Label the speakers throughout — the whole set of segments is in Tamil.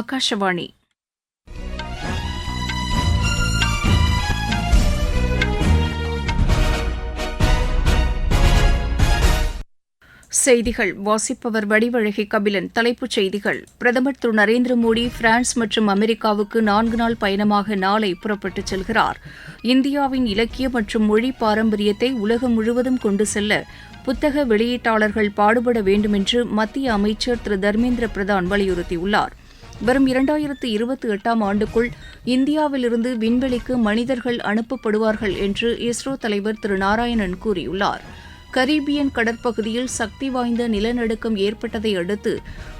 Speaker 1: ஆகாஷவாணி செய்திகள் வாசிப்பவர் வடிவழகி கபிலன் தலைப்புச் செய்திகள் பிரதமர் திரு நரேந்திர மோடி பிரான்ஸ் மற்றும் அமெரிக்காவுக்கு நான்கு நாள் பயணமாக நாளை புறப்பட்டுச் செல்கிறார் இந்தியாவின் இலக்கிய மற்றும் மொழி பாரம்பரியத்தை உலகம் முழுவதும் கொண்டு செல்ல புத்தக வெளியீட்டாளர்கள் பாடுபட வேண்டுமென்று மத்திய அமைச்சர் திரு தர்மேந்திர பிரதான் வலியுறுத்தியுள்ளாா் வரும் இரண்டாயிரத்து இருபத்தி எட்டாம் ஆண்டுக்குள் இந்தியாவிலிருந்து விண்வெளிக்கு மனிதர்கள் அனுப்பப்படுவார்கள் என்று இஸ்ரோ தலைவர் திரு நாராயணன் கூறியுள்ளார் கரீபியன் கடற்பகுதியில் சக்தி வாய்ந்த நிலநடுக்கம் ஏற்பட்டதை அடுத்து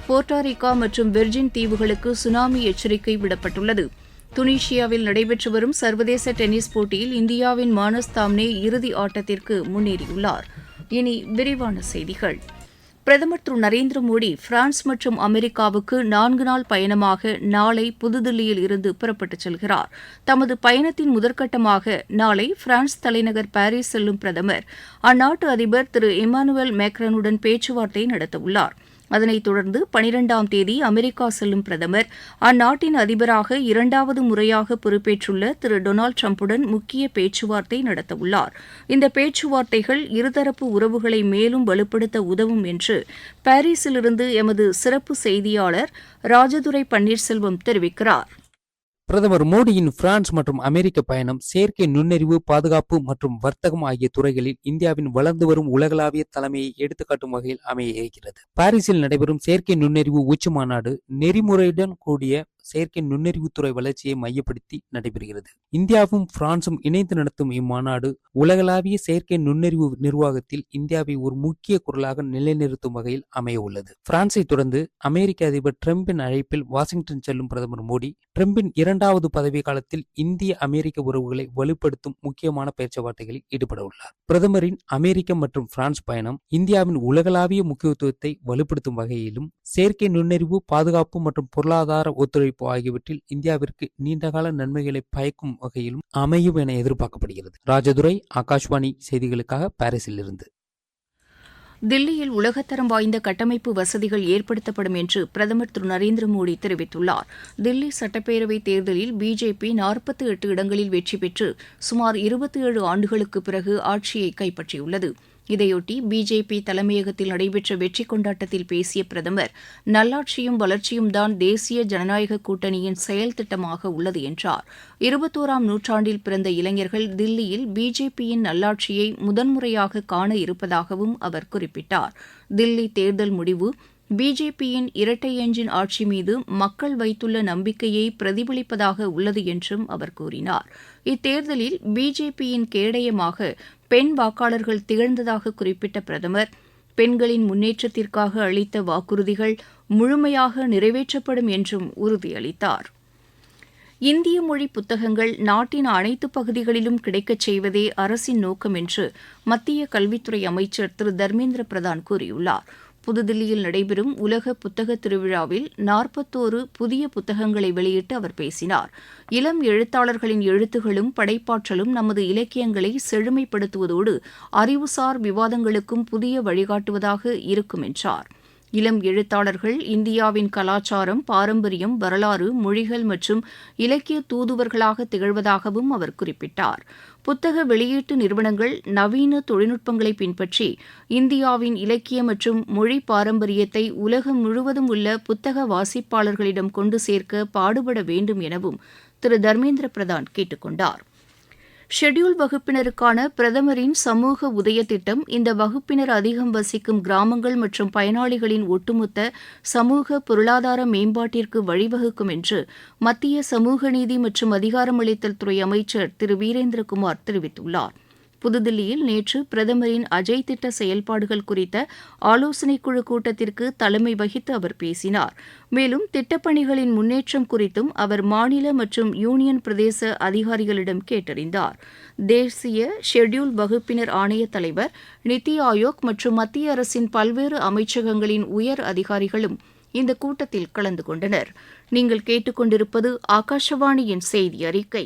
Speaker 1: போர்டாரிகா மற்றும் வெர்ஜின் தீவுகளுக்கு சுனாமி எச்சரிக்கை விடப்பட்டுள்ளது துனிஷியாவில் நடைபெற்று வரும் சர்வதேச டென்னிஸ் போட்டியில் இந்தியாவின் மானஸ் தாம்னே இறுதி ஆட்டத்திற்கு முன்னேறியுள்ளார் இனி விரிவான செய்திகள் பிரதமர் திரு நரேந்திர மோடி பிரான்ஸ் மற்றும் அமெரிக்காவுக்கு நான்கு நாள் பயணமாக நாளை புதுதில்லியில் இருந்து புறப்பட்டுச் செல்கிறார் தமது பயணத்தின் முதற்கட்டமாக நாளை பிரான்ஸ் தலைநகர் பாரிஸ் செல்லும் பிரதமர் அந்நாட்டு அதிபர் திரு இமானுவேல் மேக்ரனுடன் பேச்சுவார்த்தை நடத்தவுள்ளாா் அதனைத் தொடர்ந்து பனிரெண்டாம் தேதி அமெரிக்கா செல்லும் பிரதமர் அந்நாட்டின் அதிபராக இரண்டாவது முறையாக பொறுப்பேற்றுள்ள திரு டொனால்டு டிரம்புடன் முக்கிய பேச்சுவார்த்தை நடத்தவுள்ளார் இந்த பேச்சுவார்த்தைகள் இருதரப்பு உறவுகளை மேலும் வலுப்படுத்த உதவும் என்று பாரிஸிலிருந்து எமது சிறப்பு செய்தியாளர் ராஜதுரை பன்னீர்செல்வம் தெரிவிக்கிறாா்
Speaker 2: பிரதமர் மோடியின் பிரான்ஸ் மற்றும் அமெரிக்க பயணம் செயற்கை நுண்ணறிவு பாதுகாப்பு மற்றும் வர்த்தகம் ஆகிய துறைகளில் இந்தியாவின் வளர்ந்து வரும் உலகளாவிய தலைமையை எடுத்துக்காட்டும் வகையில் அமைய இருக்கிறது பாரிஸில் நடைபெறும் செயற்கை நுண்ணறிவு உச்சி மாநாடு நெறிமுறையுடன் கூடிய செயற்கை நுண்ணறிவுத்துறை வளர்ச்சியை மையப்படுத்தி நடைபெறுகிறது இந்தியாவும் பிரான்சும் இணைந்து நடத்தும் இம்மாநாடு உலகளாவிய செயற்கை நுண்ணறிவு நிர்வாகத்தில் இந்தியாவை ஒரு முக்கிய குரலாக நிலைநிறுத்தும் வகையில் அமைய உள்ளது பிரான்சை தொடர்ந்து அமெரிக்க அதிபர் டிரம்பின் அழைப்பில் வாஷிங்டன் செல்லும் பிரதமர் மோடி டிரம்பின் இரண்டாவது பதவி காலத்தில் இந்திய அமெரிக்க உறவுகளை வலுப்படுத்தும் முக்கியமான பேச்சுவார்த்தைகளில் ஈடுபட உள்ளார் பிரதமரின் அமெரிக்க மற்றும் பிரான்ஸ் பயணம் இந்தியாவின் உலகளாவிய முக்கியத்துவத்தை வலுப்படுத்தும் வகையிலும் செயற்கை நுண்ணறிவு பாதுகாப்பு மற்றும் பொருளாதார ஒத்துழைப்பு ஒத்துழைப்பு ஆகியவற்றில் இந்தியாவிற்கு நீண்டகால நன்மைகளை பயக்கும் வகையிலும் அமையும் என எதிர்பார்க்கப்படுகிறது ராஜதுரை ஆகாஷ்வாணி செய்திகளுக்காக பாரிஸில் இருந்து
Speaker 1: தில்லியில் உலகத்தரம் வாய்ந்த கட்டமைப்பு வசதிகள் ஏற்படுத்தப்படும் என்று பிரதமர் திரு நரேந்திர மோடி தெரிவித்துள்ளார் தில்லி சட்டப்பேரவைத் தேர்தலில் பிஜேபி நாற்பத்தி எட்டு இடங்களில் வெற்றி பெற்று சுமார் இருபத்தி ஏழு ஆண்டுகளுக்கு பிறகு ஆட்சியை கைப்பற்றியுள்ளது இதையொட்டி பிஜேபி தலைமையகத்தில் நடைபெற்ற வெற்றி கொண்டாட்டத்தில் பேசிய பிரதமர் நல்லாட்சியும் வளர்ச்சியும் தான் தேசிய ஜனநாயக கூட்டணியின் செயல் திட்டமாக உள்ளது என்றார் இருபத்தோராம் நூற்றாண்டில் பிறந்த இளைஞர்கள் தில்லியில் பிஜேபியின் நல்லாட்சியை முதன்முறையாக காண இருப்பதாகவும் அவர் குறிப்பிட்டார் தில்லி தேர்தல் முடிவு பிஜேபியின் இரட்டை எஞ்சின் ஆட்சி மீது மக்கள் வைத்துள்ள நம்பிக்கையை பிரதிபலிப்பதாக உள்ளது என்றும் அவர் கூறினார் இத்தேர்தலில் பிஜேபியின் கேடயமாக பெண் வாக்காளர்கள் திகழ்ந்ததாக குறிப்பிட்ட பிரதமர் பெண்களின் முன்னேற்றத்திற்காக அளித்த வாக்குறுதிகள் முழுமையாக நிறைவேற்றப்படும் என்றும் உறுதியளித்தார் இந்திய மொழி புத்தகங்கள் நாட்டின் அனைத்து பகுதிகளிலும் கிடைக்கச் செய்வதே அரசின் நோக்கம் என்று மத்திய கல்வித்துறை அமைச்சர் திரு தர்மேந்திர பிரதான் கூறியுள்ளாா் புதுதில்லியில் நடைபெறும் உலக புத்தக திருவிழாவில் நாற்பத்தோரு புதிய புத்தகங்களை வெளியிட்டு அவர் பேசினார் இளம் எழுத்தாளர்களின் எழுத்துகளும் படைப்பாற்றலும் நமது இலக்கியங்களை செழுமைப்படுத்துவதோடு அறிவுசார் விவாதங்களுக்கும் புதிய வழிகாட்டுவதாக இருக்கும் என்றாா் இளம் எழுத்தாளர்கள் இந்தியாவின் கலாச்சாரம் பாரம்பரியம் வரலாறு மொழிகள் மற்றும் இலக்கிய தூதுவர்களாக திகழ்வதாகவும் அவர் குறிப்பிட்டார் புத்தக வெளியீட்டு நிறுவனங்கள் நவீன தொழில்நுட்பங்களை பின்பற்றி இந்தியாவின் இலக்கிய மற்றும் மொழி பாரம்பரியத்தை உலகம் முழுவதும் உள்ள புத்தக வாசிப்பாளர்களிடம் கொண்டு சேர்க்க பாடுபட வேண்டும் எனவும் திரு தர்மேந்திர பிரதான் கேட்டுக்கொண்டாா் ஷெட்யூல்டு வகுப்பினருக்கான பிரதமரின் சமூக உதய திட்டம் இந்த வகுப்பினர் அதிகம் வசிக்கும் கிராமங்கள் மற்றும் பயனாளிகளின் ஒட்டுமொத்த சமூக பொருளாதார மேம்பாட்டிற்கு வழிவகுக்கும் என்று மத்திய சமூக நீதி மற்றும் அதிகாரமளித்தல் துறை அமைச்சர் திரு வீரேந்திரகுமார் தெரிவித்துள்ளாா் புதுதில்லியில் நேற்று பிரதமரின் அஜய் திட்ட செயல்பாடுகள் குறித்த ஆலோசனைக் குழு கூட்டத்திற்கு தலைமை வகித்து அவர் பேசினார் மேலும் திட்டப்பணிகளின் முன்னேற்றம் குறித்தும் அவர் மாநில மற்றும் யூனியன் பிரதேச அதிகாரிகளிடம் கேட்டறிந்தார் தேசிய ஷெட்யூல் வகுப்பினர் ஆணைய தலைவர் நித்தி ஆயோக் மற்றும் மத்திய அரசின் பல்வேறு அமைச்சகங்களின் உயர் அதிகாரிகளும் இந்த கூட்டத்தில் கலந்து கொண்டனர் நீங்கள் கேட்டுக்கொண்டிருப்பது ஆகாஷவாணியின் செய்தி அறிக்கை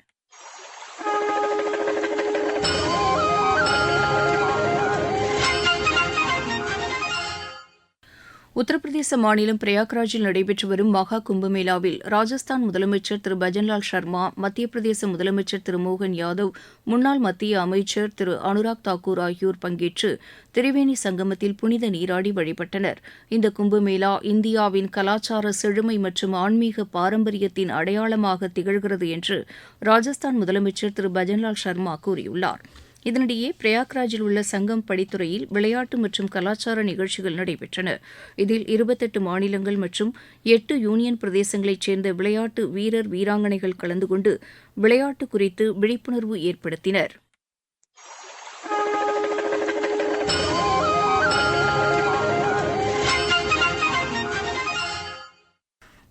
Speaker 1: உத்தரப்பிரதேச மாநிலம் பிரயாக்ராஜில் நடைபெற்று வரும் மகா கும்பமேளாவில் ராஜஸ்தான் முதலமைச்சர் திரு பஜன்லால் சர்மா மத்திய பிரதேச முதலமைச்சர் திரு மோகன் யாதவ் முன்னாள் மத்திய அமைச்சர் திரு அனுராக் தாக்கூர் ஆகியோர் பங்கேற்று திரிவேணி சங்கமத்தில் புனித நீராடி வழிபட்டனர் இந்த கும்பமேளா இந்தியாவின் கலாச்சார செழுமை மற்றும் ஆன்மீக பாரம்பரியத்தின் அடையாளமாக திகழ்கிறது என்று ராஜஸ்தான் முதலமைச்சர் திரு பஜன்லால் சர்மா கூறியுள்ளாா் இதனிடையே பிரயாக்ராஜில் உள்ள சங்கம் படித்துறையில் விளையாட்டு மற்றும் கலாச்சார நிகழ்ச்சிகள் நடைபெற்றன இதில் இருபத்தெட்டு மாநிலங்கள் மற்றும் எட்டு யூனியன் பிரதேசங்களைச் சேர்ந்த விளையாட்டு வீரர் வீராங்கனைகள் கலந்து கொண்டு விளையாட்டு குறித்து விழிப்புணர்வு ஏற்படுத்தினர்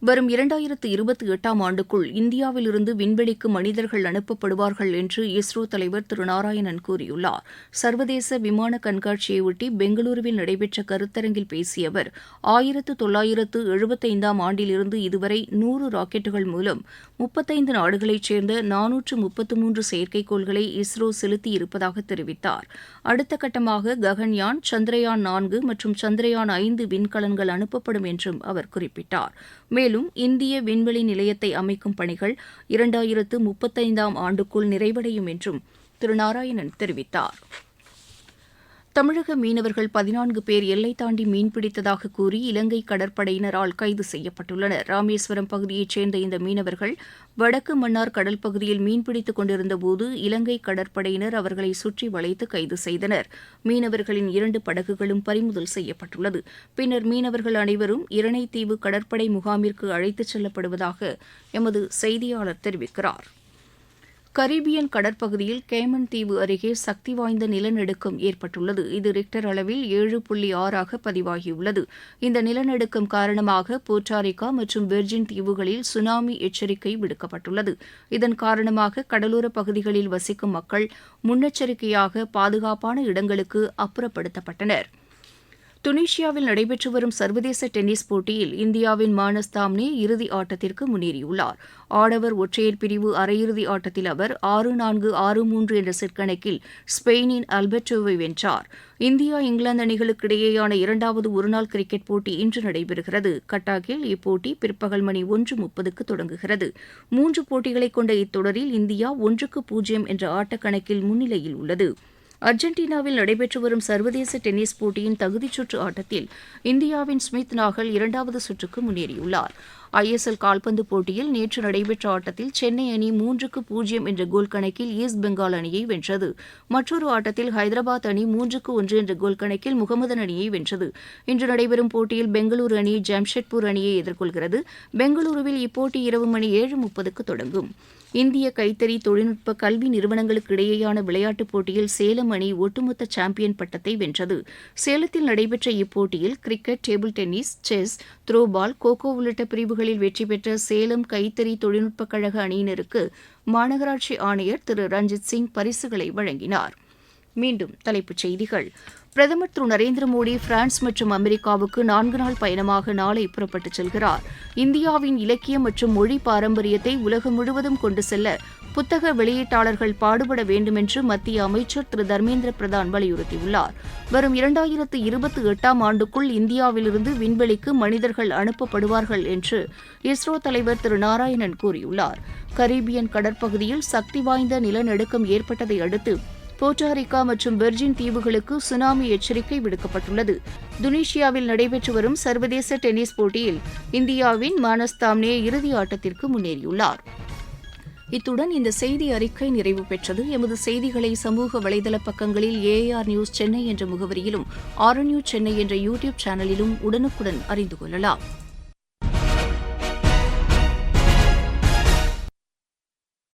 Speaker 1: வரும் இரண்டாயிரத்து இருபத்தி எட்டாம் ஆண்டுக்குள் இந்தியாவிலிருந்து விண்வெளிக்கு மனிதர்கள் அனுப்பப்படுவார்கள் என்று இஸ்ரோ தலைவர் திரு நாராயணன் கூறியுள்ளார் சர்வதேச விமான கண்காட்சியையொட்டி பெங்களூருவில் நடைபெற்ற கருத்தரங்கில் பேசிய அவர் ஆயிரத்து தொள்ளாயிரத்து எழுபத்தைந்தாம் ஆண்டிலிருந்து இதுவரை நூறு ராக்கெட்டுகள் மூலம் முப்பத்தைந்து நாடுகளைச் சேர்ந்த நானூற்று முப்பத்து மூன்று செயற்கைக்கோள்களை இஸ்ரோ செலுத்தியிருப்பதாக தெரிவித்தார் அடுத்த கட்டமாக ககன்யான் சந்திரயான் நான்கு மற்றும் சந்திரயான் ஐந்து விண்கலன்கள் அனுப்பப்படும் என்றும் அவர் குறிப்பிட்டார் மேலும் மேலும் இந்திய விண்வெளி நிலையத்தை அமைக்கும் பணிகள் இரண்டாயிரத்து முப்பத்தைந்தாம் ஆண்டுக்குள் நிறைவடையும் என்றும் திரு நாராயணன் தெரிவித்தாா் தமிழக மீனவர்கள் பதினான்கு பேர் எல்லை தாண்டி மீன்பிடித்ததாக கூறி இலங்கை கடற்படையினரால் கைது செய்யப்பட்டுள்ளனர் ராமேஸ்வரம் பகுதியைச் சேர்ந்த இந்த மீனவர்கள் வடக்கு மன்னார் கடல் பகுதியில் மீன்பிடித்துக் கொண்டிருந்தபோது இலங்கை கடற்படையினர் அவர்களை சுற்றி வளைத்து கைது செய்தனர் மீனவர்களின் இரண்டு படகுகளும் பறிமுதல் செய்யப்பட்டுள்ளது பின்னர் மீனவர்கள் அனைவரும் இரணைத்தீவு கடற்படை முகாமிற்கு அழைத்துச் செல்லப்படுவதாக எமது செய்தியாளர் தெரிவிக்கிறாா் கரீபியன் கடற்பகுதியில் கேமன் தீவு அருகே சக்தி வாய்ந்த நிலநடுக்கம் ஏற்பட்டுள்ளது இது ரிக்டர் அளவில் ஏழு புள்ளி ஆறாக பதிவாகியுள்ளது இந்த நிலநடுக்கம் காரணமாக போர்டாரிகா மற்றும் வெர்ஜின் தீவுகளில் சுனாமி எச்சரிக்கை விடுக்கப்பட்டுள்ளது இதன் காரணமாக கடலோர பகுதிகளில் வசிக்கும் மக்கள் முன்னெச்சரிக்கையாக பாதுகாப்பான இடங்களுக்கு அப்புறப்படுத்தப்பட்டனா் துனிஷியாவில் நடைபெற்று வரும் சர்வதேச டென்னிஸ் போட்டியில் இந்தியாவின் மானஸ் தாம்னே இறுதி ஆட்டத்திற்கு முன்னேறியுள்ளார் ஆடவர் ஒற்றையர் பிரிவு அரையிறுதி ஆட்டத்தில் அவர் ஆறு நான்கு ஆறு மூன்று என்ற செற்கணக்கில் ஸ்பெயினின் அல்பர்டோவை வென்றார் இந்தியா இங்கிலாந்து அணிகளுக்கு இடையேயான இரண்டாவது ஒருநாள் கிரிக்கெட் போட்டி இன்று நடைபெறுகிறது கட்டாக்கில் இப்போட்டி பிற்பகல் மணி ஒன்று முப்பதுக்கு தொடங்குகிறது மூன்று போட்டிகளை கொண்ட இத்தொடரில் இந்தியா ஒன்றுக்கு பூஜ்ஜியம் என்ற ஆட்டக்கணக்கில் முன்னிலையில் உள்ளது அர்ஜென்டினாவில் நடைபெற்று வரும் சர்வதேச டென்னிஸ் போட்டியின் தகுதிச்சுற்று ஆட்டத்தில் இந்தியாவின் ஸ்மித் நாகல் இரண்டாவது சுற்றுக்கு முன்னேறியுள்ளார் ஐஎஸ்எல் கால்பந்து போட்டியில் நேற்று நடைபெற்ற ஆட்டத்தில் சென்னை அணி மூன்றுக்கு பூஜ்ஜியம் என்ற கோல் கணக்கில் ஈஸ்ட் பெங்கால் அணியை வென்றது மற்றொரு ஆட்டத்தில் ஹைதராபாத் அணி மூன்றுக்கு ஒன்று என்ற கோல் கணக்கில் முகமதன் அணியை வென்றது இன்று நடைபெறும் போட்டியில் பெங்களூரு அணி ஜாம்ஷெட்பூர் அணியை எதிர்கொள்கிறது பெங்களூருவில் இப்போட்டி இரவு மணி ஏழு முப்பதுக்கு தொடங்கும் இந்திய கைத்தறி தொழில்நுட்ப கல்வி நிறுவனங்களுக்கு இடையேயான விளையாட்டுப் போட்டியில் சேலம் டீம் அணி ஒட்டுமொத்த சாம்பியன் பட்டத்தை வென்றது சேலத்தில் நடைபெற்ற இப்போட்டியில் cricket table tennis chess throwball kho kho உள்ளிட்ட பிரிவுகளில் வெற்றி பெற்ற சேலம் கைத்தறி தொழில்நுட்பக் கழக அணியினருக்கு மாநகராட்சி ஆணையர் திரு ரஞ்சித் சிங் பரிசுகளை வழங்கினார் மீண்டும் தலைப்புச் செய்திகள் பிரதமர் திரு நரேந்திர மோடி பிரான்ஸ் மற்றும் அமெரிக்காவுக்கு நான்கு நாள் பயணமாக நாளை புறப்பட்டுச் செல்கிறார் இந்தியாவின் இலக்கியம் மற்றும் மொழி பாரம்பரியத்தை உலகம் முழுவதும் கொண்டு செல்ல புத்தக வெளியீட்டாளர்கள் பாடுபட வேண்டுமென்று மத்திய அமைச்சர் திரு தர்மேந்திர பிரதான் வலியுறுத்தியுள்ளார் வரும் இரண்டாயிரத்து இருபத்தி எட்டாம் ஆண்டுக்குள் இந்தியாவிலிருந்து விண்வெளிக்கு மனிதர்கள் அனுப்பப்படுவார்கள் என்று இஸ்ரோ தலைவர் திரு நாராயணன் கூறியுள்ளார் கரீபியன் கடற்பகுதியில் சக்தி வாய்ந்த நிலநடுக்கம் ஏற்பட்டதை அடுத்து போட்டாரிக்கா மற்றும் பெர்ஜின் தீவுகளுக்கு சுனாமி எச்சரிக்கை விடுக்கப்பட்டுள்ளது துனிஷியாவில் நடைபெற்று வரும் சர்வதேச டென்னிஸ் போட்டியில் இந்தியாவின் மானஸ் தாம்னே இறுதி ஆட்டத்திற்கு முன்னேறியுள்ளார் இத்துடன் இந்த செய்தி அறிக்கை நிறைவு பெற்றது எமது செய்திகளை சமூக வலைதள பக்கங்களில் ஏஆர் நியூஸ் சென்னை என்ற முகவரியிலும் ஆர் சென்னை என்ற யூடியூப் சேனலிலும் உடனுக்குடன் அறிந்து கொள்ளலாம்